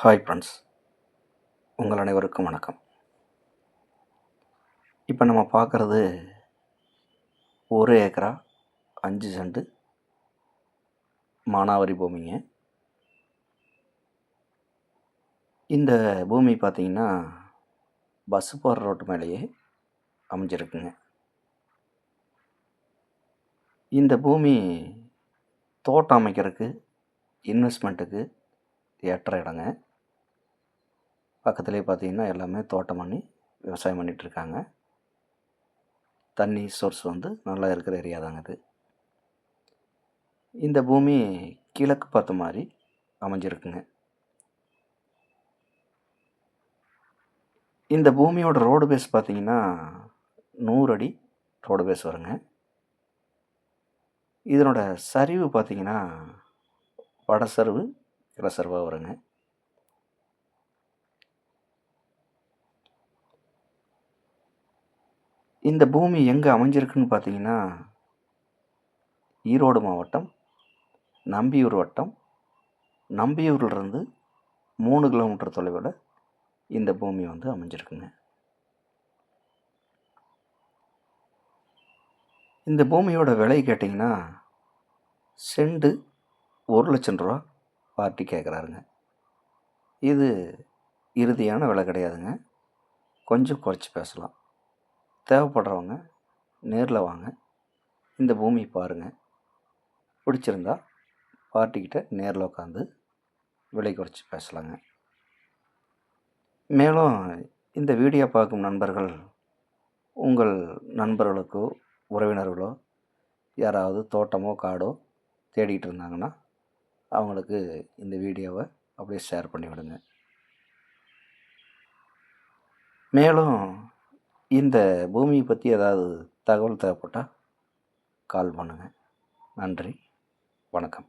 Hi friends உங்கள் அனைவருக்கும் வணக்கம். இப்போ நம்ம பார்க்குறது ஒரு ஏக்கரா அஞ்சு சென்ட் மானாவரி பூமிங்க. இந்த பூமி பார்த்திங்கன்னா பஸ்ஸு போகிற ரோட்டு மேலேயே அமைஞ்சிருக்குங்க. இந்த பூமி தோட்டம் அமைக்கிறதுக்கு இன்வெஸ்ட்மெண்ட்டுக்கு ஏற்ற இடங்க. பக்கத்துலேயே பார்த்தீங்கன்னா எல்லாமே தோட்டம் பண்ணி விவசாயம் பண்ணிகிட்ருக்காங்க தண்ணி சோர்ஸ் வந்து நல்லா இருக்கிற ஏரியா தாங்க இது. இந்த பூமி கிழக்கு பார்த்த மாதிரி அமைஞ்சிருக்குங்க. இந்த பூமியோட ரோடு பேஸ் பார்த்திங்கன்னா நூறு அடி ரோடு பேஸ் வருங்க. இதனோட சரிவு பார்த்தீங்கன்னா வடசரிவு கிழசரிவாக வருங்க. இந்த பூமி எங்கே அமைஞ்சிருக்குன்னு பார்த்தீங்கன்னா ஈரோடு மாவட்டம் நம்பியூர் வட்டம் நம்பியூர்லேருந்து மூணு கிலோமீட்டர் தொலைவில் இந்த பூமி வந்து அமைஞ்சிருக்குங்க. இந்த பூமியோட விலை கேட்டிங்கன்னா செண்டு ஒரு லட்சம் ரூபா பார்ட்டி கேட்குறாருங்க. இது இறுதியான விலை கிடையாதுங்க. கொஞ்சம் குறைச்சி பேசலாம். தேவைப்படுறவங்க நேரில் வாங்க. இந்த பூமி பாருங்கள் பிடிச்சிருந்தா பார்ட்டிக்கிட்ட நேரில் உட்காந்து விலை குறைச்சி பேசலாங்க. மேலும் இந்த வீடியோ பார்க்கும் நண்பர்கள் உங்கள் நண்பர்களுக்கோ உறவினர்களோ யாராவது தோட்டமோ காடோ தேடிக்கிட்டு இருந்தாங்கன்னா அவங்களுக்கு இந்த வீடியோவை அப்படியே ஷேர் பண்ணிவிடுங்க. மேலும் இந்த பூமியை பற்றி ஏதாவது தகவல் தேவைப்பட்டால் கால் பண்ணுங்கள் நன்றி. வணக்கம்.